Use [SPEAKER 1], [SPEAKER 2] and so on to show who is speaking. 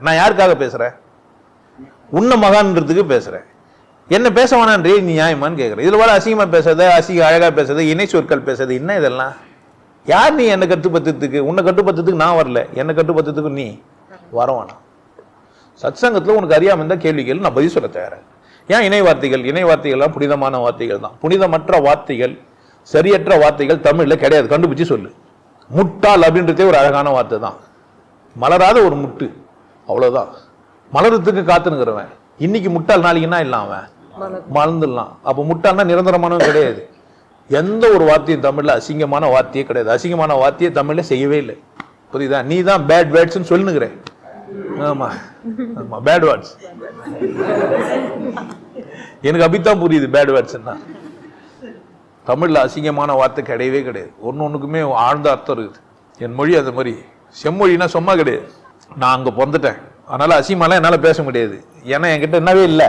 [SPEAKER 1] நான் யாருக்காக பேசுறேன்? உன்ன மகான்றதுக்கு பேசுறேன். என்ன பேச வேணான்றே நீ நியாயமான்னு கேட்குறேன் இதுல வர அசிங்கமாக பேசுறது அசிங்க அழகா பேசுறது இணை சொற்கள் பேசுறது என்ன இதெல்லாம்? யார் நீ என்னை கட்டுப்படுத்துறதுக்கு? உன்னை கட்டுப்படுத்துறதுக்கு நான் வரல. என்னை கட்டுப்படுத்துறதுக்கு நீ வரவானா சத் சங்கத்தில் உனக்கு அறியாம இருந்தால் கேள்வி கேள்வி நான் பதில் சொல்ல தயாரா ஏன் இணை வார்த்தைகள்? இணை வார்த்தைகள்லாம் புனிதமான வார்த்தைகள் தான். புனிதமற்ற வார்த்தைகள் சரியற்ற வார்த்தைகள் தமிழ்ல கிடையாது. கண்டுபிடிச்சு சொல்லு. முட்டாள் அப்படின்றதே ஒரு அழகான வார்த்தை தான். மலராத ஒரு முட்டு. அவ்வளவுதான். மலரத்துக்கு காத்துனுங்கிறவன் இன்னைக்கு முட்டாள் நாளைக்கு என்ன இல்லை அவன். மறந்துடலாம் அப்போ முட்டாள்னா நிரந்தரமானவன் கிடையாது. எந்த ஒரு வார்த்தையும் தமிழ்ல அசிங்கமான வார்த்தையே கிடையாது. அசிங்கமான வார்த்தையே தமிழ்ல செய்யவே இல்லை. புரியுதா? நீ தான் பேட் வேர்ட்ஸ்னு சொல்லுங்கிற ஆமா. ஆமா. பேட் வேர்ட்ஸ் எனக்கு அப்படித்தான் புரியுது பேட் வேர்ட்ஸ்னா தமிழ்ல அசிங்கமான வார்த்தை கிடையவே கிடையாது. ஒன்று ஒன்றுக்குமே ஆழ்ந்த அர்த்தம் இருக்குது. என் மொழி அந்த மாதிரி. செம்மொழினா சும்மா கிடையாது. நான் அங்கே பிறந்துட்டேன். அதனால் அசிமாலாம் என்னால் பேச முடியாது. ஏன்னா என்கிட்ட என்னவே இல்லை.